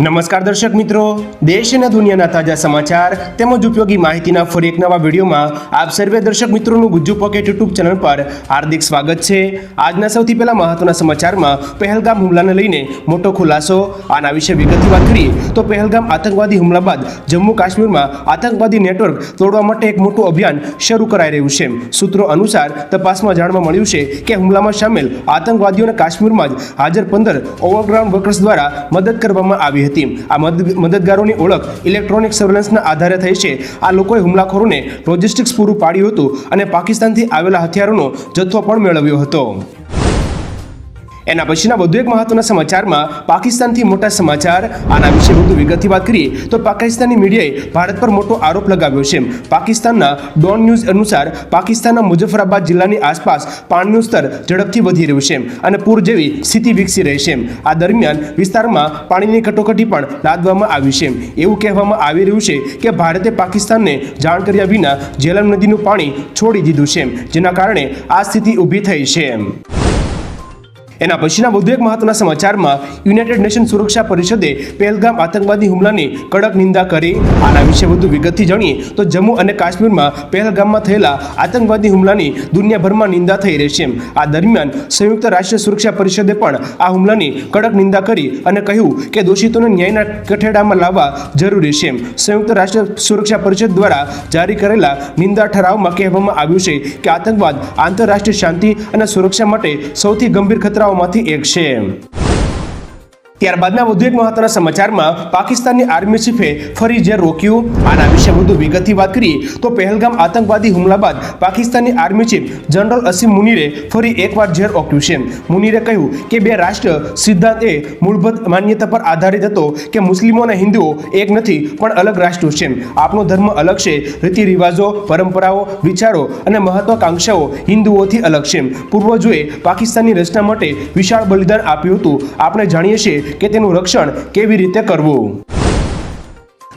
નમસ્કાર દર્શક મિત્રો. દેશ અને દુનિયાના તાજા સમાચાર તેમજ ઉપયોગી માહિતીના ફરી એક નવા વિડીયોમાં આપ સર્વે દર્શક મિત્રોનું ગુજ્જુ પોકેટ યુટ્યુબ ચેનલ પર હાર્દિક સ્વાગત છે. આજના સૌથી પહેલા મહત્વના સમાચારમાં પહેલગામ હુમલાને લઈને મોટો ખુલાસો. આના વિશે વિગતની વાત કરીએ તો પહેલગામ આતંકવાદી હુમલા બાદ જમ્મુ કાશ્મીરમાં આતંકવાદી નેટવર્ક તોડવા માટે એક મોટું અભિયાન શરૂ કરાઈ રહ્યું છે. સૂત્રો અનુસાર તપાસમાં જાણવા મળ્યું છે કે હુમલામાં સામેલ આતંકવાદીઓને કાશ્મીરમાં જ હાજર પંદર ઓવરગ્રાઉન્ડ વર્કર્સ દ્વારા મદદ કરવામાં આવી હતી. આ મદદગારોની ઓળખ ઇલેક્ટ્રોનિક સર્વેલન્સના આધારે થઈ છે. આ લોકોએ હુમલાખોરોને લોજિસ્ટિક્સ પૂરું પાડ્યું હતું અને પાકિસ્તાનથી આવેલા હથિયારોનો જથ્થો પણ મેળવ્યો હતો. એના પછીના વધુ એક મહત્વના સમાચારમાં પાકિસ્તાનથી મોટા સમાચાર, આના વિશે વધુ વિગતથી વાત કરીએ તો પાકિસ્તાની મીડિયાએ ભારત પર મોટો આરોપ લગાવ્યો છે. પાકિસ્તાનના ડોન ન્યૂઝ અનુસાર પાકિસ્તાનના મુઝફ્ફરાબાદ જિલ્લાની આસપાસ પાણીનું સ્તર ઝડપથી વધી રહ્યું છે અને પૂર જેવી સ્થિતિ વિકસી રહી છે. આ દરમિયાન વિસ્તારમાં પાણીની કટોકટી પણ લાદવામાં આવી છે. એવું કહેવામાં આવી રહ્યું છે કે ભારતે પાકિસ્તાનને જાણ કર્યા વિના જેલમ નદીનું પાણી છોડી દીધું છે, જેના કારણે આ સ્થિતિ ઊભી થઈ છે. એના પછીના વધુ એક મહત્વના સમાચારમાં યુનાઇટેડ નેશન સુરક્ષા પરિષદે પહેલગામ આતંકવાદી હુમલાની કડક નિંદા કરી. આના વિશે વધુ વિગતથી જાણીએ તો જમ્મુ અને કાશ્મીરમાં પહેલગામમાં થયેલા આતંકવાદી હુમલાની દુનિયાભરમાં નિંદા થઈ રહી છે. આ દરમિયાન સંયુક્ત રાષ્ટ્ર સુરક્ષા પરિષદે પણ આ હુમલાની કડક નિંદા કરી અને કહ્યું કે દોષિતોને ન્યાયના કઠેડામાં લાવવા જરૂરી છે. સંયુક્ત રાષ્ટ્ર સુરક્ષા પરિષદ દ્વારા જારી કરેલા નિંદા ઠરાવમાં કહેવામાં આવ્યું છે કે આતંકવાદ આંતરરાષ્ટ્રીય શાંતિ અને સુરક્ષા માટે સૌથી ગંભીર ખતરાઓમાંથી એક છે. ત્યારબાદના વધુ એક મહત્વના સમાચારમાં પાકિસ્તાનની આર્મી ચીફે ફરી જે રોક્યું, આના વિશે વધુ વિગતથી વાત કરીએ તો પહેલગામ આતંકવાદી હુમલા બાદ પાકિસ્તાનની આર્મી ચીફ જનરલ અસીમ મુનીરે ફરી એકવાર ઝેર ઓક્યું છે. મુનીરે કહ્યું કે બે રાષ્ટ્ર સિદ્ધાંત એ મૂળભૂત માન્યતા પર આધારિત હતો કે મુસ્લિમો અને હિન્દુઓ એક નથી, પણ અલગ રાષ્ટ્રો છે. આપણો ધર્મ અલગ છે રીતિ રિવાજો પરંપરાઓ, વિચારો અને મહત્વાકાંક્ષાઓ હિન્દુઓથી અલગ છે. પૂર્વજોએ પાકિસ્તાનની રચના માટે વિશાળ બલિદાન આપ્યું હતું. આપણે જાણીએ છીએ કે તેનું રક્ષણ કેવી રીતે કરવું?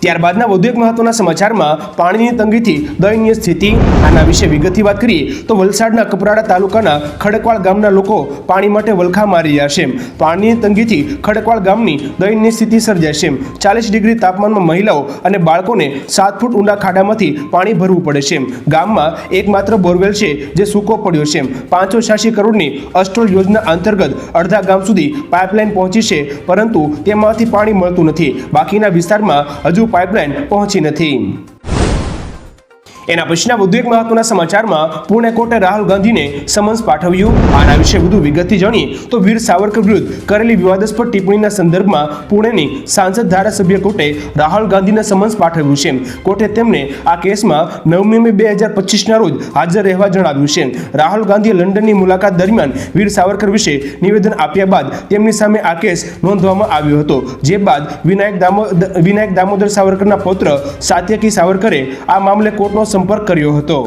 ત્યારબાદના વધુ એક મહત્વના સમાચારમાં પાણીની તંગીથી દયનીય સ્થિતિ, આના વિશે વિગતથી વાત કરીએ તો વલસાડના કપરાડા તાલુકાના ખડકવાળ ગામના લોકો પાણી માટે વલખા મારી રહ્યા છે. પાણીની તંગીથી ખડકવાળ ગામની દયનીય સ્થિતિ સર્જાય છે. ચાલીસ ડિગ્રી તાપમાનમાં મહિલાઓ અને બાળકોને સાત ફૂટ ઊંડા ખાડામાંથી પાણી ભરવું પડે છે. ગામમાં એકમાત્ર બોરવેલ છે જે સૂકો પડ્યો છે. પાંચસો છ્યાસી કરોડની અસ્ટોલ યોજના અંતર્ગત અડધા ગામ સુધી પાઇપલાઇન પહોંચી છે, પરંતુ તેમાંથી પાણી મળતું નથી. બાકીના વિસ્તારમાં હજુ પાઇપલાઇન પહોંચી નથી. એના પછીના વધુ એક મહત્વના સમાચારમાં પુણે કોર્ટે રાહુલ ગાંધીને સમન્સ પાઠવ્યું. આના વિશે વધુ વિગતથી જાણીએ તો વીર સાવરકર વિરુદ્ધ કરેલી વિવાદાસ્પદ ટિપ્પણીના સંદર્ભમાં પુણેની સાંસદ ધારાસભ્ય કોર્ટે રાહુલ ગાંધીને સમન્સ પાઠવ્યું છે. કોર્ટે તેમને આ કેસમાં નવમી મે બે હજાર પચીસના રોજ હાજર રહેવા જણાવ્યું છે. રાહુલ ગાંધીએ લંડનની મુલાકાત દરમિયાન વીર સાવરકર વિશે નિવેદન આપ્યા બાદ તેમની સામે આ કેસ નોંધવામાં આવ્યો હતો. જે બાદ વિનાયક દામો, વિનાયક દામોદર સાવરકરના પૌત્ર સાત્યકી સાવરકરે આ મામલે કોર્ટનો સંપર્ક કર્યો હતો.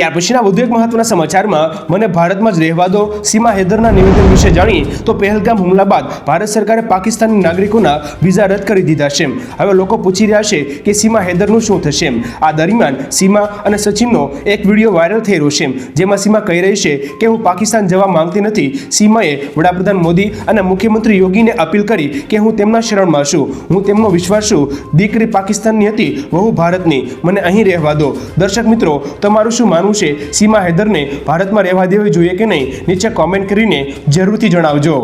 ત્યાર પછીના વધુ એક મહત્વના સમાચારમાં, મને ભારતમાં જ રહેવા દો, સીમા હૈદરના નિવેદન વિશે જાણીએ, તો પહેલગામ હુમલા બાદ ભારત સરકારે પાકિસ્તાની નાગરિકોના વિઝા રદ કરી દીધા છે હવે લોકો પૂછી રહ્યા છે કે સીમા હૈદરનું શું થશે આ દરમિયાન સીમા અને સચિનનો એક વીડિયો વાયરલ થઈ રહ્યો છે જેમાં સીમા કહી રહી છે કે હું પાકિસ્તાન જવા માંગતી નથી. સીમાએ વડાપ્રધાન મોદી અને મુખ્યમંત્રી યોગીને અપીલ કરી કે હું તેમના શરણમાં છું. હું તેમનો વિશ્વાસ છું. દીકરી પાકિસ્તાનની હતી, વહુ ભારતની. મને અહીં રહેવા દો. દર્શક મિત્રો, તમારું શું માનવું છે સીમા હૈદરને ભારતમાં રહેવા દેવી જોઈએ કે નહીં નીચે કોમેન્ટ કરીને જરૂરથી જણાવજો.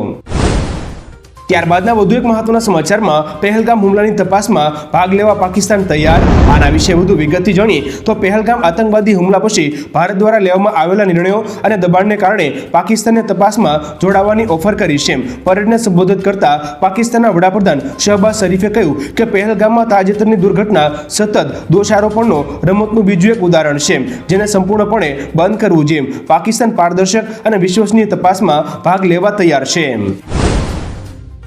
ત્યારબાદના વધુ એક મહત્વના સમાચારમાં પહેલગામ હુમલાની તપાસમાં ભાગ લેવા પાકિસ્તાન તૈયાર. આના વિશે વધુ વિગતથી જાણીએ તો પહેલગામ આતંકવાદી હુમલા પછી ભારત દ્વારા લેવામાં આવેલા નિર્ણયો અને દબાણને કારણે પાકિસ્તાનને તપાસમાં જોડાવાની ઓફર કરી છે. પરેડને સંબોધિત કરતા પાકિસ્તાનના વડાપ્રધાન શહબાઝ શરીફે કહ્યું કે પહેલગામમાં તાજેતરની દુર્ઘટના, સતત દોષારોપણનો રમતનું બીજું એક ઉદાહરણ છે, જેને સંપૂર્ણપણે બંધ કરવું જેમ પાકિસ્તાન પારદર્શક અને વિશ્વસનીય તપાસમાં ભાગ લેવા તૈયાર છે.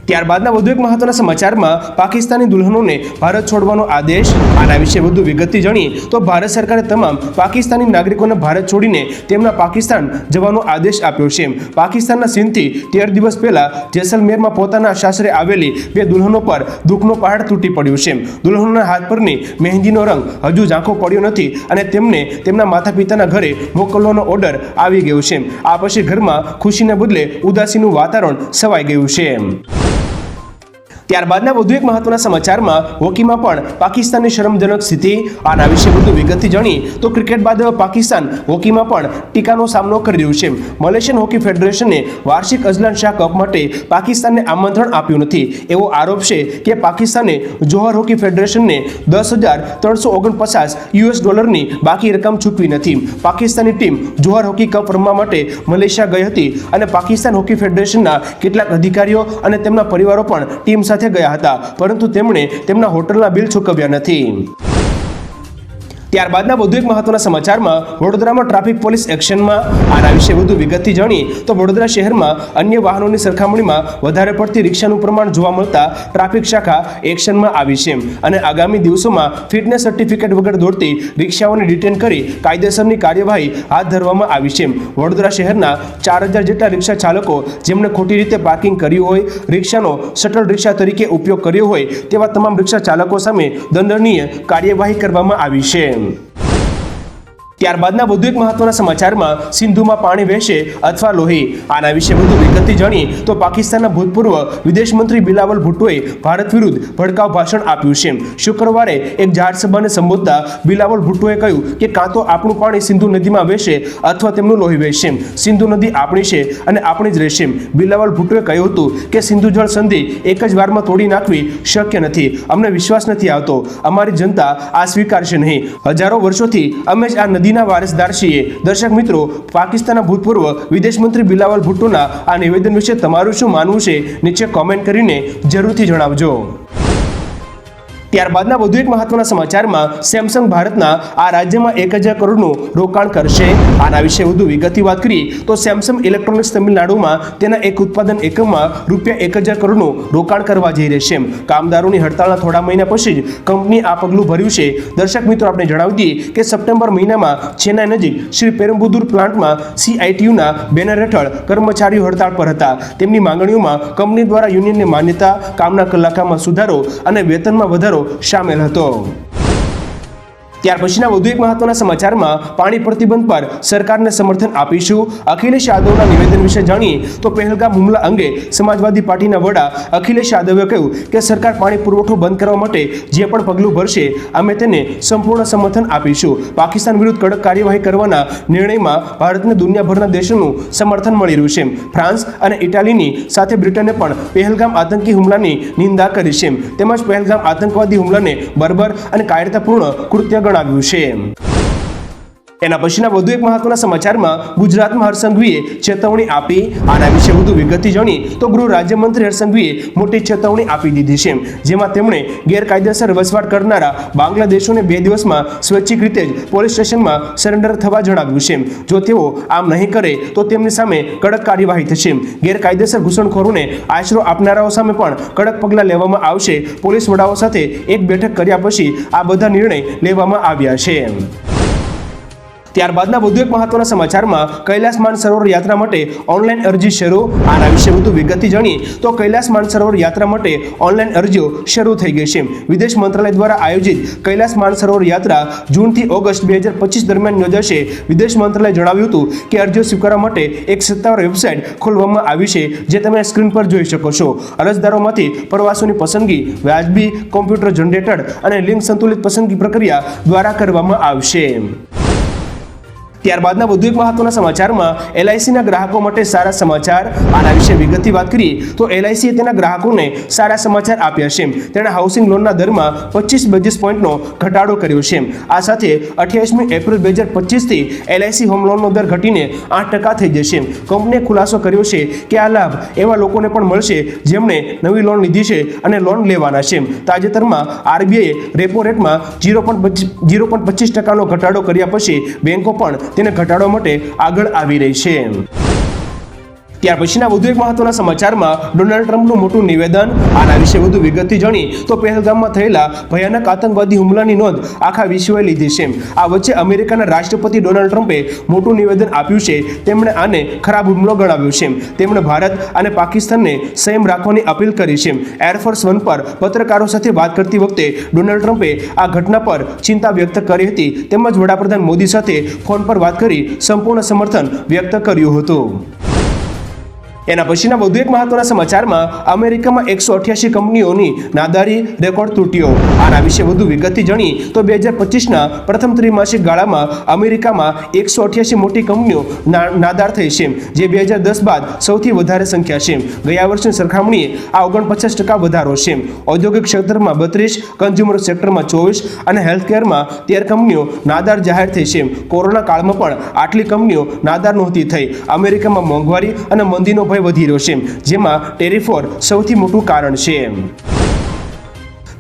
ત્યારબાદના વધુ એક મહત્વના સમાચારમાં પાકિસ્તાની દુલ્હનોને ભારત છોડવાનો આદેશ. આના વિશે વધુ વિગતથી જાણીએ તો ભારત સરકારે તમામ પાકિસ્તાની નાગરિકોને ભારત છોડીને તેમના પાકિસ્તાન જવાનો આદેશ આપ્યો છે. પાકિસ્તાનના સિંધથી તેર દિવસ પહેલા જેસલમેરમાં પોતાના શાસરે આવેલી બે દુલ્હનો પર દુઃખનો પહાડ તૂટી પડ્યો છે. દુલ્હનોના હાથ પરની મહેંદીનો રંગ હજુ ઝાંખો પડ્યો નથી અને તેમને તેમના માતા પિતાના ઘરે મોકલવાનો ઓર્ડર આવી ગયો છે. આ પછી ઘરમાં ખુશીને બદલે ઉદાસીનું વાતાવરણ સવાઈ ગયું છે. ત્યારબાદના વધુ એક મહત્વના સમાચારમાં હોકીમાં પણ પાકિસ્તાનની શરમજનક સ્થિતિ, આના વિશે વધુ વિગતથી જાણી, તો ક્રિકેટ બાદ પાકિસ્તાન હોકીમાં પણ ટીકાનો સામનો કરી રહ્યું છે. મલેશિયન હોકી ફેડરેશને વાર્ષિક અઝલાન શાહ કપ માટે પાકિસ્તાનને આમંત્રણ આપ્યું નથી. એવો આરોપ છે કે પાકિસ્તાને જોહર હોકી ફેડરેશનને દસ હજાર ત્રણસો ઓગણપચાસ યુએસ ડોલરની બાકી રકમ ચૂકવી નથી. Pakistani team Johor hockey cup રમવા માટે મલેશિયા ગઈ હતી અને પાકિસ્તાન હોકી ફેડરેશનના કેટલાક અધિકારીઓ અને તેમના પરિવારો પણ ટીમ સાથે ગયા હતા પરંતુ તેમણે તેમના હોટલના બિલ ચૂકવ્યા નથી. ત્યારબાદના વધુ એક મહત્વના સમાચારમાં વડોદરામાં ટ્રાફિક પોલીસ એક્શનમાં આના વિશે વધુ વિગતથી જાણી તો વડોદરા શહેરમાં અન્ય વાહનોની સરખામણીમાં વધારે પડતી રિક્ષાનું પ્રમાણ જોવા મળતા ટ્રાફિક શાખા એક્શનમાં આવી છે. અને આગામી દિવસોમાં ફિટનેસ સર્ટિફિકેટ વગર દોડતી રિક્ષાઓને ડિટેન કરી કાયદેસરની કાર્યવાહી હાથ ધરવામાં આવી છે. વડોદરા શહેરના ચાર હજાર જેટલા રિક્ષા ચાલકો જેમણે ખોટી રીતે પાર્કિંગ કર્યું હોય, રિક્ષાનો શટલ રિક્ષા તરીકે ઉપયોગ કર્યો હોય તેવા તમામ રિક્ષા ચાલકો સામે દંડનીય કાર્યવાહી કરવામાં આવી છે. ત્યારબાદના વધુ એક મહત્વના સમાચારમાં સિંધુમાં પાણી વહેશે અથવા લોહી. આના વિશે વધુ વિગતથી જાણી તો પાકિસ્તાનના ભૂતપૂર્વ વિદેશ મંત્રી બિલાવલ ભુટ્ટોએ ભારત વિરુદ્ધ ભડકાવ ભાષણ આપ્યું છે. શુક્રવારે એક જાહેર સભાને સંબોધતા બિલાવલ ભુટ્ટોએ કહ્યું કે કાં તો આપણું પાણી સિંધુ નદીમાં વહેશે અથવા તેમનું લોહી વહેશે. સિંધુ નદી આપણી છે અને આપણી જ રહેશે. બિલાવલ ભુટ્ટોએ કહ્યું હતું કે સિંધુ જળ સંધિ એક જ વારમાં તોડી નાખવી શક્ય નથી. અમને વિશ્વાસ નથી આવતો. અમારી જનતા આ સ્વીકારશે નહીં. હજારો વર્ષોથી અમે જ આ નદીના વારસદાર છીએ દર્શક મિત્રો પાકિસ્તાનના ભૂતપૂર્વ વિદેશ મંત્રી બિલાવલ ભુટ્ટોના આ નિવેદન વિશે તમારું શું માનવું છે નીચે કોમેન્ટ કરીને જરૂરથી જણાવજો. ત્યારબાદના વધુ એક મહત્વના સમાચારમાં સેમસંગ ભારતના આ રાજ્યમાં એક હજાર કરોડનું રોકાણ કરશે. આના વિશે વધુ વિગતથી વાત કરીએ તો સેમસંગ ઇલેક્ટ્રોનિક્સ તમિલનાડુમાં તેના એક ઉત્પાદન એકમમાં રૂપિયા એક હજાર કરોડનું રોકાણ કરવા જઈ રહેશે. કામદારોની હડતાળના થોડા મહિના પછી જ કંપની આ પગલું ભર્યું છે. દર્શક મિત્રો, આપણે જણાવી દઈએ કે સપ્ટેમ્બર મહિનામાં ચેન્નાઈ નજીક શ્રી પેરમ્બુદુર પ્લાન્ટમાં સીઆઈટીયુના બેનર હેઠળ કર્મચારીઓ હડતાળ પર હતા. તેમની માંગણીઓમાં કંપની દ્વારા યુનિયનની માન્યતા, કામના કલાકામાં સુધારો અને વેતનમાં વધારો સામેલ હતો ત્યાર પછીના વધુ એક મહત્વના સમાચારમાં પાણી પ્રતિબંધ પર સરકારને સમર્થન આપીશું. અખિલેશ યાદવના નિવેદન વિશે જાણીએ તો પહેલગામ હુમલા અંગે સમાજવાદી પાર્ટીના વડા અખિલેશ યાદવે કહ્યું કે સરકાર પાણી પુરવઠો બંધ કરવા માટે જે પણ પગલું ભરશે, અમે તેને સંપૂર્ણ સમર્થન આપીશું. પાકિસ્તાન વિરુદ્ધ કડક કાર્યવાહી કરવાના નિર્ણયમાં ભારતને દુનિયાભરના દેશોનું સમર્થન મળી રહ્યું છે. ફ્રાન્સ અને ઇટાલીની સાથે બ્રિટને પણ પહેલગામ આતંકી હુમલાની નિંદા કરી છે. તેમજ પહેલગામ આતંકવાદી હુમલાને બર્બર અને કાયરતાપૂર્ણ કૃત્ય ગણાવ્યું છે એના પછીના વધુ એક મહત્વના સમાચારમાં ગુજરાતમાં હરસંઘવીએ ચેતવણી આપી. આના વિશે વધુ વિગતથી જાણી તો ગૃહ રાજ્યમંત્રી હરસંઘવીએ મોટી ચેતવણી આપી દીધી છે. જેમાં તેમણે ગેરકાયદેસર વસવાટ કરનારા બાંગ્લાદેશોને બે દિવસમાં સ્વૈચ્છિક રીતે જ પોલીસ સ્ટેશનમાં સરેન્ડર થવા જણાવ્યું છે. જો તેઓ આમ નહીં કરે, તો તેમની સામે કડક કાર્યવાહી થશે. ગેરકાયદેસર ઘૂસણખોરોને આશરો આપનારાઓ સામે પણ કડક પગલાં લેવામાં આવશે. પોલીસ વડાઓ સાથે એક બેઠક કર્યા પછી આ બધા નિર્ણય લેવામાં આવ્યા છે. ત્યારબાદના વધુ એક મહત્વના સમાચારમાં કૈલાસ માનસરોવર યાત્રા માટે ઓનલાઈન અરજી શરૂ. આના વિશે વધુ વિગતથી જાણીએ તો કૈલાસ માનસરોવર યાત્રા માટે ઓનલાઈન અરજીઓ શરૂ થઈ ગઈ છે. વિદેશ મંત્રાલય દ્વારા આયોજિત કૈલાસ માનસરોવર યાત્રા જૂનથી ઓગસ્ટ બે હજાર પચીસ દરમિયાન યોજાશે. વિદેશ મંત્રાલયે જણાવ્યું હતું કે અરજીઓ સ્વીકારવા માટે એક સત્તાવાર વેબસાઇટ ખોલવામાં આવી છે, જે તમે સ્ક્રીન પર જોઈ શકો છો. અરજદારોમાંથી પ્રવાસોની પસંદગી વ્યાજબી કોમ્પ્યુટર જનરેટેડ અને લિંક સંતુલિત પસંદગી પ્રક્રિયા દ્વારા કરવામાં આવશે. ત્યારબાદના વધુ એક મહત્વના સમાચારમાં એલઆઈસીના ગ્રાહકો માટે સારા સમાચાર, આના વિશે વિગતથી વાત કરીએ તો એલઆઈસીએ તેના ગ્રાહકોને સારા સમાચાર આપ્યા છે. તેણે હાઉસિંગ લોનના દરમાં પચીસ બેઝિસ પોઈન્ટનો ઘટાડો કર્યો છે. આ સાથે અઠ્યાવીસમી એપ્રિલ બે હજાર પચીસથી એલઆઈસી હોમ લોનનો દર ઘટીને આઠ ટકા થઈ જશે. કંપનીએ ખુલાસો કર્યો છે કે આ લાભ એવા લોકોને પણ મળશે જેમણે નવી લોન લીધી છે અને લોન લેવાના છે. તાજેતરમાં આરબીઆઈએ રેપો રેટમાં ઝીરો પોઈન્ટ ઝીરો પોઈન્ટ પચીસ ટકાનો ઘટાડો કર્યા પછી બેંકો પણ તેને ઘટાડવા માટે આગળ આવી રહી છે. ત્યાર પછીના વધુ એક મહત્વના સમાચારમાં ડોનાલ્ડ ટ્રમ્પનું મોટું નિવેદન, આના વિશે વધુ વિગતથી જાણી, તો પહેલગામમાં થયેલા ભયાનક આતંકવાદી હુમલાની નોંધ આખા વિશ્વએ લીધી છે. આ વચ્ચે અમેરિકાના રાષ્ટ્રપતિ ડોનાલ્ડ ટ્રમ્પે મોટું નિવેદન આપ્યું છે. તેમણે આને ખરાબ હુમલો ગણાવ્યો છે. તેમણે ભારત અને પાકિસ્તાનને સંયમ રાખવાની અપીલ કરી છે. એરફોર્સ વન પર પત્રકારો સાથે વાત કરતી વખતે ડોનાલ્ડ ટ્રમ્પે આ ઘટના પર ચિંતા વ્યક્ત કરી હતી. તેમજ વડાપ્રધાન મોદી સાથે ફોન પર વાત કરી સંપૂર્ણ સમર્થન વ્યક્ત કર્યું હતું. એના પછીના વધુ એક મહત્વના સમાચારમાં અમેરિકામાં એકસો અઠ્યાસી કંપનીઓની નાદારી રેકોર્ડ તૂટ્યો. આના વિશે વધુ વિગતથી જાણી તો બે હજાર પચીસના પ્રથમ ત્રિમાસિક ગાળામાં અમેરિકામાં એકસો અઠ્યાસી મોટી કંપનીઓ નાદાર થઈ છે, જે બે હજાર દસ બાદ સૌથી વધારે સંખ્યા છે. ગયા વર્ષની સરખામણીએ આ ઓગણપચાસ ટકા વધારો છે. ઔદ્યોગિક ક્ષેત્રમાં બત્રીસ, કન્ઝ્યુમર સેક્ટરમાં ચોવીસ અને હેલ્થકેરમાં તેર કંપનીઓ નાદાર જાહેર થઈ છે. કોરોના કાળમાં પણ આટલી કંપનીઓ નાદાર નહોતી થઈ. અમેરિકામાં મોંઘવારી અને મંદીનો ભય વધી રહ્યો છે જેમાં ટેરિફોર સૌથી મોટું કારણ છે.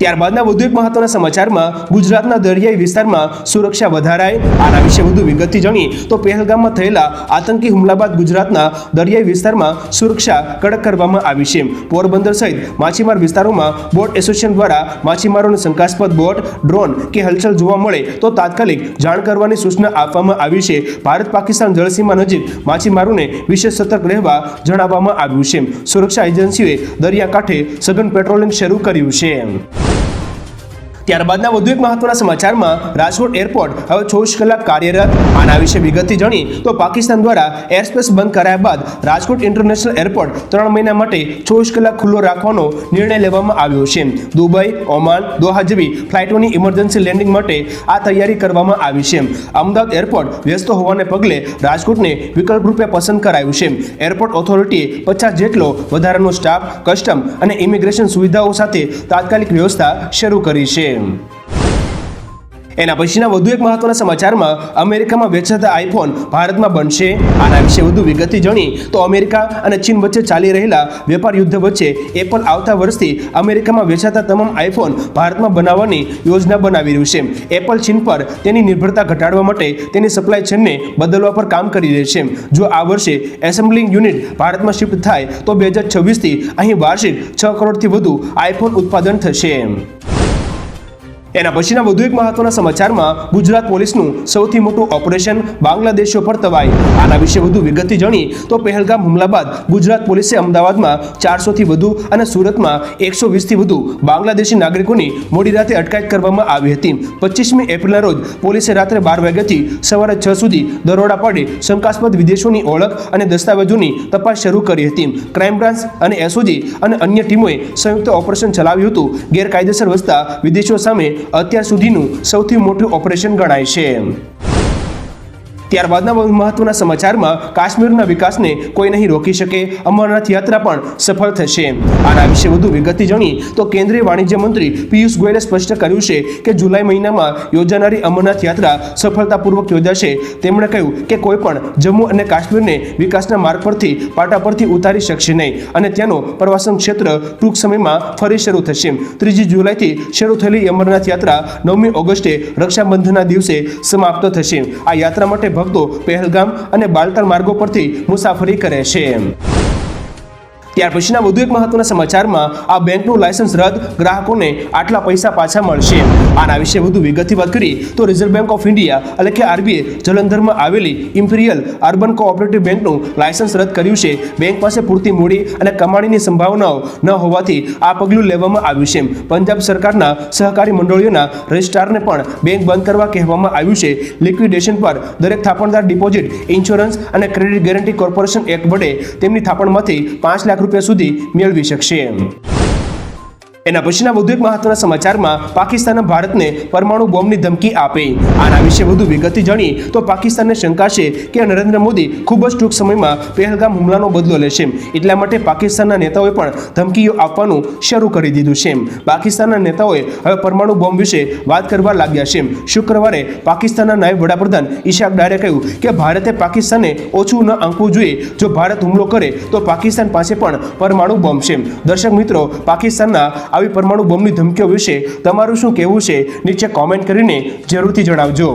ત્યારબાદના વધુ એક મહત્વના સમાચારમાં ગુજરાતના દરિયાઈ વિસ્તારમાં સુરક્ષા વધારાય. આના વિશે વધુ વિગતથી જાણી તો પહેલગામમાં થયેલા આતંકી હુમલા બાદ ગુજરાતના દરિયાઈ વિસ્તારમાં સુરક્ષા કડક કરવામાં આવી છે. પોરબંદર સહિત માછીમાર વિસ્તારોમાં બોટ એસોસિએશન દ્વારા માછીમારોને શંકાસ્પદ બોટ, ડ્રોન કે હલચલ જોવા મળે તો તાત્કાલિક જાણ કરવાની સૂચના આપવામાં આવી છે. ભારત પાકિસ્તાન જળસીમા નજીક માછીમારોને વિશેષ સતર્ક રહેવા જણાવવામાં આવ્યું છે. સુરક્ષા એજન્સીઓએ દરિયાકાંઠે સઘન પેટ્રોલિંગ શરૂ કર્યું છે. ત્યારબાદના વધુ એક મહત્વના સમાચારમાં રાજકોટ એરપોર્ટ હવે ચોવીસ કલાક કાર્યરત. આના વિશે વિગતથી જાણી તો પાકિસ્તાન દ્વારા એરસ્પેસ બંધ કરાયા બાદ રાજકોટ ઇન્ટરનેશનલ એરપોર્ટ ત્રણ મહિના માટે ચોવીસ કલાક ખુલ્લો રાખવાનો નિર્ણય લેવામાં આવ્યો છે. દુબઈ, ઓમાન, દોહા જેવી ફ્લાઇટોની ઇમરજન્સી લેન્ડિંગ માટે આ તૈયારી કરવામાં આવી છે. અમદાવાદ એરપોર્ટ વ્યસ્ત હોવાને પગલે રાજકોટને વિકલ્પ રૂપે પસંદ કરાયું છે. એરપોર્ટ ઓથોરિટીએ પચાસ જેટલો વધારાનો સ્ટાફ, કસ્ટમ અને ઇમિગ્રેશન સુવિધાઓ સાથે તાત્કાલિક વ્યવસ્થા શરૂ કરી છે. એના પછીના વધુ એક મહત્વના સમાચારમાં અમેરિકામાં વેચાતા આઈફોન ભારતમાં બનશે. આના વિશે વધુ વિગતથી જાણી તો અમેરિકા અને ચીન વચ્ચે ચાલી રહેલા વેપાર યુદ્ધ વચ્ચે એપલ આવતા વર્ષથી અમેરિકામાં વેચાતા તમામ આઈફોન ભારતમાં બનાવવાની યોજના બનાવી રહ્યું છે. એપલ ચીન પર તેની નિર્ભરતા ઘટાડવા માટે તેની સપ્લાય ચેનને બદલવા પર કામ કરી રહી છે. જો આ વર્ષે એસેમ્બલિંગ યુનિટ ભારતમાં શિફ્ટ થાય તો બે હજાર છવ્વીસથી અહીં વાર્ષિક છ કરોડથી વધુ આઈફોન ઉત્પાદન થશે. એના પછીના વધુ એક મહત્વના સમાચારમાં ગુજરાત પોલીસનું સૌથી મોટું ઓપરેશન બાંગ્લાદેશો પર તવાઈ આના વિશે વધુ વિગતથી જાણી તો પહેલગામ હુમલા બાદ ગુજરાત પોલીસે અમદાવાદમાં ચારસોથી વધુ અને સુરતમાં એકસો વીસથી વધુ બાંગ્લાદેશી નાગરિકોની મોડી રાતે અટકાયત કરવામાં આવી હતી. પચીસમી એપ્રિલના રોજ પોલીસે રાત્રે બાર વાગ્યાથી સવારે છ સુધી દરોડા પાડી શંકાસ્પદ વિદેશોની ઓળખ અને દસ્તાવેજોની તપાસ શરૂ કરી હતી. ક્રાઇમ બ્રાન્ચ અને એસઓજી અને અન્ય ટીમોએ સંયુક્ત ઓપરેશન ચલાવ્યું હતું. ગેરકાયદેસર વસતા વિદેશીઓ સામે અત્યાર સુધીનું સૌથી મોટું ઓપરેશન ગણાય છે. ત્યારબાદના મહત્વના સમાચારમાં કાશ્મીરના વિકાસને કોઈ નહીં રોકી શકે, અમરનાથ યાત્રા પણ સફળ થશે. આના વિશે વધુ વિગતથી જાણી તો કેન્દ્રીય વાણિજ્ય મંત્રી પિયુષ ગોયલે સ્પષ્ટ કર્યું છે કે જુલાઈ મહિનામાં યોજાનારી અમરનાથ યાત્રા સફળતાપૂર્વક યોજાશે. તેમણે કહ્યું કે કોઈ પણ જમ્મુ અને કાશ્મીરને વિકાસના માર્ગ પરથી, પાટા પરથી ઉતારી શકશે નહીં અને ત્યાંનો પ્રવાસન ક્ષેત્ર ટૂંક સમયમાં ફરી શરૂ થશે. ત્રીજી જુલાઈથી શરૂ થયેલી અમરનાથ યાત્રા નવમી ઓગસ્ટે રક્ષાબંધનના દિવસે સમાપ્ત થશે. આ યાત્રા માટે ભક્તો પહેલગામ અને બાલતાલ માર્ગો પરથી મુસાફરી કરે છે. ત્યાર પછીના વધુ એક મહત્વના સમાચારમાં આ બેંકનું લાયસન્સ રદ ગ્રાહકોને આટલા પૈસા પાછા મળશે. આના વિશે વધુ વિગતથી વાત કરી તો રિઝર્વ બેંક ઓફ ઇન્ડિયા એટલે કે આરબીએ જલંધરમાં આવેલી ઇમ્પિરિયલ અર્બન કોઓપરેટિવ બેંકનું લાયસન્સ રદ કર્યું છે. બેંક પાસે પૂરતી મૂડી અને કમાણીની સંભાવનાઓ ન હોવાથી આ પગલું લેવામાં આવ્યું છે. પંજાબ સરકારના સહકારી મંડળીઓના રજિસ્ટ્રારને પણ બેંક બંધ કરવા કહેવામાં આવ્યું છે. લિક્વિડેશન પર દરેક થાપણદાર ડિપોઝિટ, ઇન્સ્યોરન્સ અને ક્રેડિટ ગેરંટી કોર્પોરેશન એક્ટ વડે તેમની થાપણમાંથી પાંચ લાખ રૂપિયા સુધી મેળવી શકશે. એના પછીના વધુ એક મહત્વના સમાચારમાં પાકિસ્તાને ભારતને પરમાણુ બોમ્બની ધમકી આપી. આના વિશે વધુ વિગતથી જાણી તો પાકિસ્તાનને શંકા છે કે નરેન્દ્ર મોદી ખૂબ જ ટૂંક સમયમાં પહેલગામ હુમલાનો બદલો લેશે. એટલા માટે પાકિસ્તાનના નેતાઓએ પણ ધમકીઓ આપવાનું શરૂ કરી દીધું છે. પાકિસ્તાનના નેતાઓએ હવે પરમાણુ બોમ્બ વિશે વાત કરવા લાગ્યા છે. શુક્રવારે પાકિસ્તાનના નાયબ વડાપ્રધાન ઈશાક ડારે કહ્યું કે ભારતે પાકિસ્તાને ઓછું ન આંકવું જોઈએ. જો ભારત હુમલો કરે તો પાકિસ્તાન પાસે પણ પરમાણુ બોમ્બ છે. દર્શક મિત્રો, પાકિસ્તાનના આવી પરમાણુ બોમ્બની ધમકીઓ વિશે તમારું શું કહેવું છે? નીચે કોમેન્ટ કરીને જરૂરથી જણાવજો.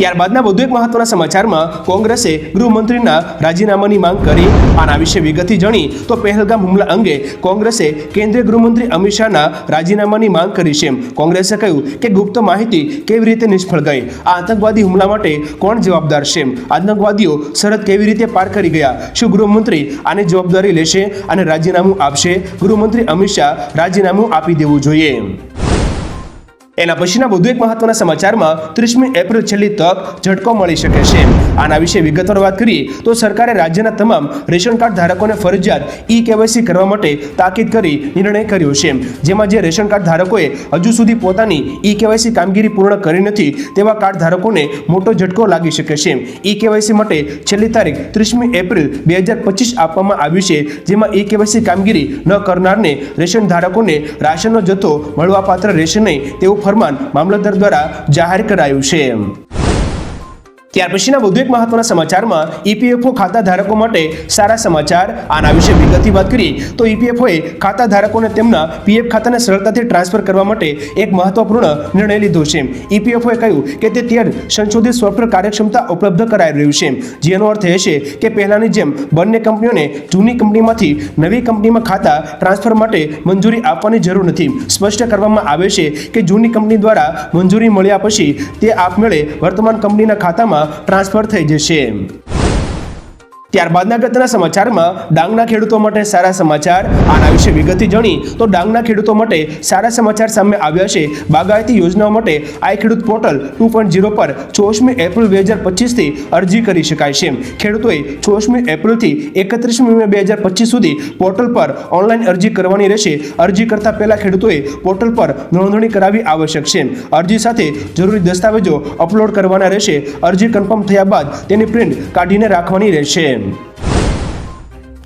ત્યારબાદના વધુ એક મહત્વના સમાચારમાં કોંગ્રેસે ગૃહમંત્રીના રાજીનામાની માંગ કરી આના વિશે વિગતથી જાણી તો પહેલગામ હુમલા અંગે કોંગ્રેસે કેન્દ્રીય ગૃહમંત્રી અમિત શાહના રાજીનામાની માંગ કરી છે. કોંગ્રેસે કહ્યું કે ગુપ્ત માહિતી કેવી રીતે નિષ્ફળ ગઈ? આ આતંકવાદી હુમલા માટે કોણ જવાબદાર છે? આતંકવાદીઓ સરહદ કેવી રીતે પાર કરી ગયા? શું ગૃહમંત્રી આની જવાબદારી લેશે અને રાજીનામું આપશે? ગૃહમંત્રી અમિત શાહ રાજીનામું આપી દેવું જોઈએ. એના પછીના વધુ એક મહત્વના સમાચારમાં ત્રીસમી એપ્રિલ છેલ્લી તક, ઝટકો મળી શકે છે. આના વિશે વિગતવાર વાત કરીએ તો સરકારે રાજ્યના તમામ રેશન કાર્ડ ધારકોને ફરજિયાત ઈ કેવાયસી કરવા માટે તાકીદ કરી નિર્ણય કર્યો છે. જેમાં જે રેશન કાર્ડ ધારકોએ હજુ સુધી પોતાની ઈ કેવાયસી કામગીરી પૂર્ણ કરી નથી, તેવા કાર્ડ ધારકોને મોટો ઝટકો લાગી શકે છે. ઈ કેવાયસી માટે છેલ્લી તારીખ ત્રીસમી એપ્રિલ બે હજાર પચીસ આપવામાં આવ્યું છે, જેમાં ઈ કેવાયસી કામગીરી ન કરનારને રેશન ધારકોને રાશનનો જથ્થો મળવાપાત્ર રહેશે નહીં તેવું ફરમાન મામલતદાર દ્વારા જાહેર કરાયું છે. ત્યાર પછીના વધુ એક મહત્વના સમાચારમાં ઈપીએફઓ ખાતા ધારકો માટે સારા સમાચાર. આના વિશે વિગતની વાત કરીએ તો ઈપીએફઓએ ખાતા ધારકોને તેમના પીએફ ખાતાને સરળતાથી ટ્રાન્સફર કરવા માટે એક મહત્વપૂર્ણ નિર્ણય લીધો છે. ઈપીએફઓએ કહ્યું કે તે તેર સંશોધિત સોફ્ટવેર કાર્યક્ષમતા ઉપલબ્ધ કરાઈ રહ્યું છે. જેનો અર્થ એ છે કે પહેલાની જેમ બંને કંપનીઓને જૂની કંપનીમાંથી નવી કંપનીમાં ખાતા ટ્રાન્સફર માટે મંજૂરી આપવાની જરૂર નથી. સ્પષ્ટ કરવામાં આવે છે કે જૂની કંપની દ્વારા મંજૂરી મળ્યા પછી તે આપમેળે વર્તમાન કંપનીના ખાતામાં ટ્રાન્સફર થઈ જશે. ત્યારબાદના ગતના સમાચારમાં ડાંગના ખેડૂતો માટે સારા સમાચાર. આના વિશે વિગતથી જાણી તો ડાંગના ખેડૂતો માટે સારા સમાચાર સામે આવ્યા છે. બાગાયતી યોજનાઓ માટે આઈ ખેડૂત પોર્ટલ ટુ પોઈન્ટ ઝીરો પર ચોવીસમી એપ્રિલ બે હજાર પચીસથી અરજી કરી શકાય છે. ખેડૂતોએ ચોવીસમી એપ્રિલથી એકત્રીસમી મે બે હજાર પચીસ સુધી પોર્ટલ પર ઓનલાઈન અરજી કરવાની રહેશે. અરજી કરતા પહેલા ખેડૂતોએ પોર્ટલ પર નોંધણી કરાવવી આવશ્યક છે. અરજી સાથે જરૂરી દસ્તાવેજો અપલોડ કરવાના રહેશે. અરજી કન્ફર્મ થયા બાદ તેની પ્રિન્ટ કાઢીને રાખવાની રહેશે. Amen.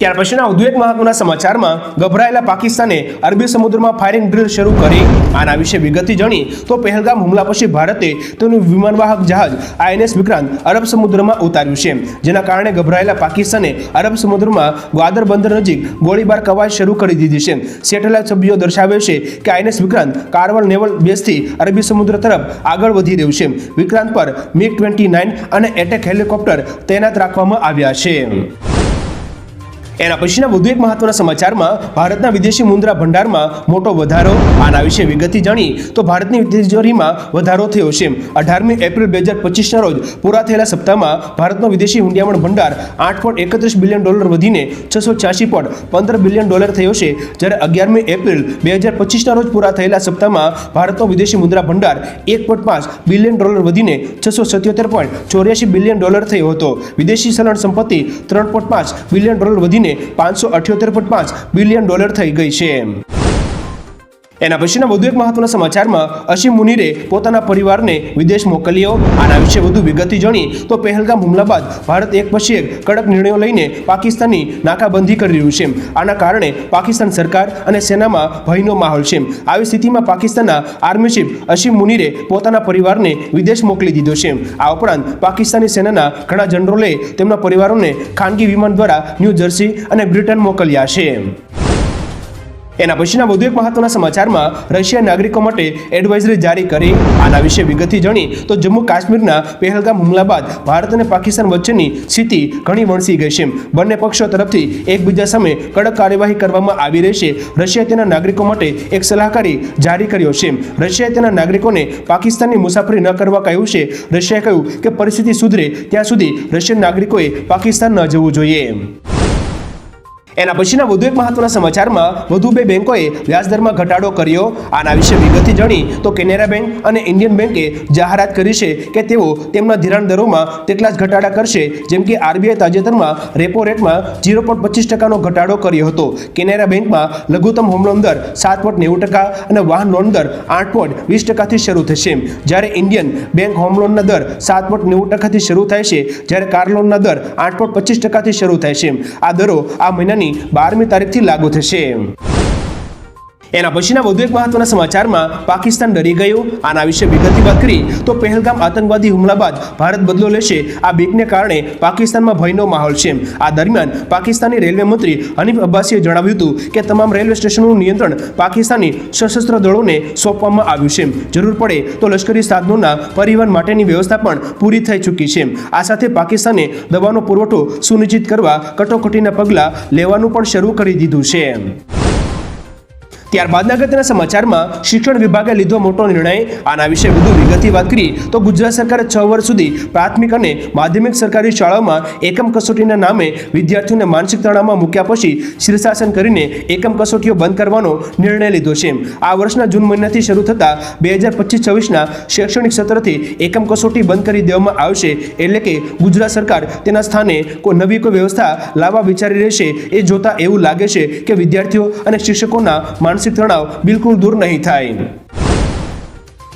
ત્યાર પછીના વધુ એક મહત્વના સમાચારમાં ગભરાયેલા પાકિસ્તાને અરબી સમુદ્રમાં ફાયરિંગ ડ્રીલ શરૂ કરી. આના વિશે વિગતથી જાણી તો પહેલગામ હુમલા પછી ભારતે તેનું વિમાનવાહક જહાજ આઈએનએસ વિક્રાંત અરબ સમુદ્રમાં ઉતાર્યું છે. જેના કારણે ગભરાયેલા પાકિસ્તાને અરબ સમુદ્રમાં ગ્વાદર બંદર નજીક ગોળીબાર કવાયત શરૂ કરી દીધી છે. સેટેલાઇટ છબીઓ દર્શાવે છે કે આઈએનએસ વિક્રાંત કારવલ નેવલ બેઝથી અરબી સમુદ્ર તરફ આગળ વધી રહ્યું છે. વિક્રાંત પર મિગ ટ્વેન્ટી નાઇન અને એટેક હેલિકોપ્ટર તૈનાત રાખવામાં આવ્યા છે. એના પછીના વધુ એક મહત્વના સમાચારમાં ભારતના વિદેશી મુદ્રા ભંડારમાં મોટો વધારો. આના વિશે વિગતથી જાણી તો ભારતની તિજોરીમાં વધારો થયો છે. અઢારમી એપ્રિલ બે હજાર પચીસના રોજ પૂરા થયેલા સપ્તાહમાં ભારતનો વિદેશી હુંડિયામણ ભંડાર આઠ પોઈન્ટ એકત્રીસ બિલિયન ડોલર વધીને છસો છ્યાસી પોઈન્ટ પંદર બિલિયન ડોલર થયો છે. જ્યારે અગિયારમી એપ્રિલ બે હજાર પચીસના રોજ પૂરા થયેલા સપ્તાહમાં ભારતનો વિદેશી મુદ્રા ભંડાર એક પોઈન્ટ પાંચ બિલિયન ડોલર વધીને છસો સત્યોતેર પોઈન્ટ ચોર્યાસી બિલિયન ડોલર થયો હતો. વિદેશી ચલણ સંપત્તિ ત્રણ પોઈન્ટ પાંચ બિલિયન ડોલર વધીને પાંચસો અઠ્યોતેર પોઈન્ટ પાંચ બિલિયન ડોલર થઈ ગઈ છે. એના પછીના વધુ એક મહત્વના સમાચારમાં અસીમ મુનીરે પોતાના પરિવારને વિદેશ મોકલ્યો. આના વિશે વધુ વિગતથી જાણી તો પહેલગામ હુમલા બાદ ભારત એક પછી એક કડક નિર્ણયો લઈને પાકિસ્તાનની નાકાબંધી કરી રહ્યું છે આના કારણે પાકિસ્તાન સરકાર અને સેનામાં ભયનો માહોલ છે આવી સ્થિતિમાં પાકિસ્તાનના આર્મી ચીફ અસીમ મુનીરે પોતાના પરિવારને વિદેશ મોકલી દીધો છે આ ઉપરાંત પાકિસ્તાની સેનાના ઘણા જનરલોએ તેમના પરિવારોને ખાનગી વિમાન દ્વારા ન્યૂ જર્સી અને બ્રિટન મોકલ્યા છે એના પછીના વધુ એક મહત્વના સમાચારમાં રશિયા નાગરિકો માટે એડવાઇઝરી જારી કરી આના વિશે વિગતથી જાણી તો જમ્મુ કાશ્મીરના પહેલગામ હુમલા બાદ ભારત અને પાકિસ્તાન વચ્ચેની સ્થિતિ ઘણી વણસી ગઈ છે. બંને પક્ષો તરફથી એકબીજા સામે કડક કાર્યવાહી કરવામાં આવી રહી છે. રશિયાએ તેના નાગરિકો માટે એક સલાહકારી જારી કર્યો છે. રશિયાએ તેના નાગરિકોને પાકિસ્તાનની મુસાફરી ન કરવા કહ્યું છે. રશિયાએ કહ્યું કે પરિસ્થિતિ સુધરે ત્યાં સુધી રશિયન નાગરિકોએ પાકિસ્તાન ન જવું જોઈએ. એના પછીના વધુ એક મહત્વના સમાચારમાં વધુ બે બેંકોએ વ્યાજદરમાં ઘટાડો કર્યો. આના વિશે વિગતથી જાણી તો કેનેરા બેંક અને ઇન્ડિયન બેંકે જાહેરાત કરી છે કે તેઓ તેમના ધિરાણ દરોમાં તેટલા જ ઘટાડા કરશે. જેમ કે આરબીઆઈ તાજેતરમાં રેપો રેટમાં ઝીરો પોઈન્ટ પચીસ ટકાનો ઘટાડો કર્યો હતો. કેનેરા બેંકમાં લઘુત્તમ હોમ લોન દર સાત પોઈન્ટ નેવું ટકા અને વાહન લોન દર આઠ પોઈન્ટ વીસ ટકાથી શરૂ થશે. જ્યારે ઇન્ડિયન બેંક હોમ લોનના દર સાત પોઈન્ટ નેવું ટકાથી શરૂ થાય છે. જ્યારે કાર લોનના દર આઠ પોઈન્ટ પચીસ ટકાથી શરૂ થાય છે. આ દરો આ મહિનાની બારમી તારીખથી લાગુ થશે એના પછીના વધુ એક મહત્વના સમાચારમાં પાકિસ્તાન ડરી ગયું. આના વિશે વિગતની વાત કરી તો પહેલગામ આતંકવાદી હુમલા બાદ ભારત બદલો લેશે. આ બીકને કારણે પાકિસ્તાનમાં ભયનો માહોલ છે. આ દરમિયાન પાકિસ્તાની રેલવે મંત્રી હનીફ અબ્બાસીએ જણાવ્યું હતું કે તમામ રેલવે સ્ટેશનોનું નિયંત્રણ પાકિસ્તાની સશસ્ત્ર દળોને સોંપવામાં આવ્યું છે. જરૂર પડે તો લશ્કરી સાધનોના પરિવહન માટેની વ્યવસ્થા પણ પૂરી થઈ ચૂકી છે. આ સાથે પાકિસ્તાને દવાનો પુરવઠો સુનિશ્ચિત કરવા કટોકટીના પગલાં લેવાનું પણ શરૂ કરી દીધું છે. ત્યારબાદના અગત્યના સમાચારમાં શિક્ષણ વિભાગે લીધો મોટો નિર્ણય. આના વિશે વધુ વિગતની વાત કરી તો ગુજરાત સરકારે છ વર્ષ સુધી પ્રાથમિક અને માધ્યમિક સરકારી શાળાઓમાં એકમ કસોટીના નામે વિદ્યાર્થીઓને માનસિક તણાવમાં મૂક્યા પછી શીર્ષાસન કરીને એકમ કસોટીઓ બંધ કરવાનો નિર્ણય લીધો છે. આ વર્ષના જૂન મહિનાથી શરૂ થતા બે હજાર પચીસ છવ્વીસના શૈક્ષણિક સત્રથી એકમ કસોટી બંધ કરી દેવામાં આવશે એટલે કે ગુજરાત સરકાર તેના સ્થાને કોઈ નવી કોઈ વ્યવસ્થા લાવવા વિચારી રહેશે એ જોતા એવું લાગે છે કે વિદ્યાર્થીઓ અને શિક્ષકોના માનસિક તણાવ બિલકુલ દૂર નહીં થાય.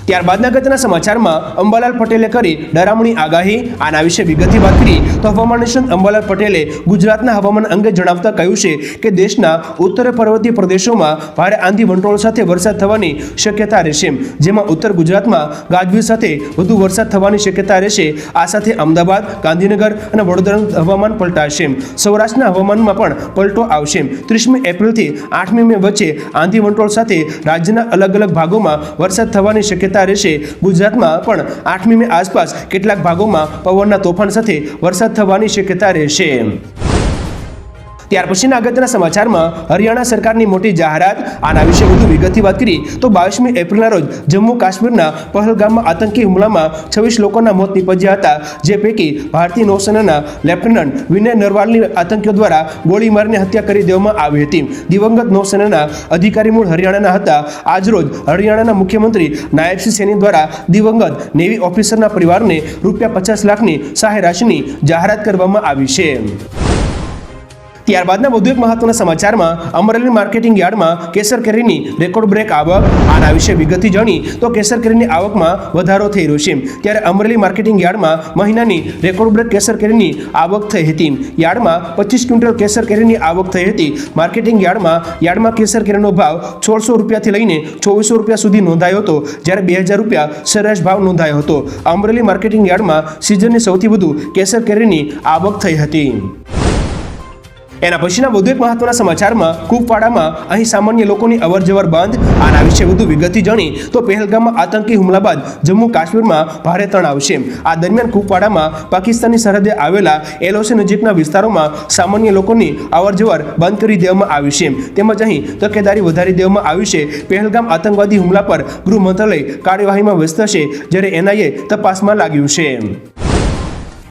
ત્યારબાદના ગતના સમાચારમાં અંબાલાલ પટેલે કરી ડરામણી આગાહી. આના વિશે વિગતથી વાત કરી તો હવામાન નિષ્ણાત અંબાલાલ પટેલે ગુજરાતના હવામાન અંગે જણાવતા કહ્યું છે કે દેશના ઉત્તર પર્વતીય પ્રદેશોમાં ભારે આંધી વંટોળ સાથે વરસાદ થવાની શક્યતા રહેશે. જેમાં ઉત્તર ગુજરાતમાં ગાજવીજ સાથે વધુ વરસાદ થવાની શક્યતા રહેશે. આ સાથે અમદાવાદ, ગાંધીનગર અને વડોદરાનું હવામાન પલટાશે. સૌરાષ્ટ્રના હવામાનમાં પણ પલટો આવશે. ત્રીસમી એપ્રિલથી આઠમી મે વચ્ચે આંધી વંટોળ સાથે રાજ્યના અલગ અલગ ભાગોમાં વરસાદ થવાની શક્યતા રહેશે. ગુજરાતમાં પણ આઠમી મે આસપાસ કેટલાક ભાગોમાં પવનના તોફાન સાથે વરસાદ થવાની શક્યતા રહેશે. ત્યાર પછીના અગત્યના સમાચારમાં હરિયાણા સરકારની મોટી જાહેરાત, આના વિશે વધુ વિગતથી વાત કરી, તો બાવીસમી એપ્રિલના રોજ જમ્મુ કાશ્મીરના પહલગામમાં આતંકી હુમલામાં છવ્વીસ લોકોના મોત નીપજ્યા હતા, જે પૈકી ભારતીય નૌસેનાના લેફ્ટનન્ટ વિનય નરવાલની આતંકીઓ દ્વારા ગોળી મારીને હત્યા કરી દેવામાં આવી હતી. દિવંગત નૌસેનાના અધિકારી મૂળ હરિયાણાના હતા. આજરોજ હરિયાણાના મુખ્યમંત્રી નાયબસિંહ સૈની દ્વારા દિવંગત નેવી ઓફિસરના પરિવારને રૂપિયા પચાસ લાખની સહાય રાશિની જાહેરાત કરવામાં આવી છે. ત્યારબાદના વધુ એક મહત્વના સમાચારમાં અમરેલી માર્કેટિંગ યાર્ડમાં કેસર કેરીની રેકોર્ડ બ્રેક આવક આના વિશે વિગતથી જાણી તો કેસર કેરીની આવકમાં વધારો થઈ રહ્યો છે. ત્યારે અમરેલી માર્કેટિંગ યાર્ડમાં મહિનાની રેકોર્ડ બ્રેક કેસર કેરીની આવક થઈ હતી. યાર્ડમાં પચીસ ક્વિન્ટલ કેસર કેરીની આવક થઈ હતી. માર્કેટિંગ યાર્ડમાં યાર્ડમાં કેસર કેરીનો ભાવ સોળસો રૂપિયાથી લઈને ચોવીસો રૂપિયા સુધી નોંધાયો હતો. જ્યારે બે હજાર રૂપિયા સરેરાશ ભાવ નોંધાયો હતો. અમરેલી માર્કેટિંગ યાર્ડમાં સિઝનની સૌથી વધુ કેસર કેરીની આવક થઈ હતી. એના પછીના વધુ એક મહત્વના સમાચારમાં, કુપવાડામાં અહીં સામાન્ય લોકોની અવરજવર બંધ, આના વિશે વધુ વિગતથી જાણી, તો પહેલગામમાં આતંકી હુમલા બાદ જમ્મુ કાશ્મીરમાં ભારે તણાવ છે આ દરમિયાન કુપવાડામાં પાકિસ્તાની સરહદે આવેલા એલઓસી નજીકના વિસ્તારોમાં સામાન્ય લોકોની અવરજવર બંધ કરી દેવામાં આવી છે. તેમજ અહીં તકેદારી વધારી દેવામાં આવી છે. પહેલગામ આતંકવાદી હુમલા પર ગૃહ મંત્રાલય કાર્યવાહીમાં વ્યસ્ત છે, જ્યારે એનઆઈએ તપાસમાં લાગ્યું છે.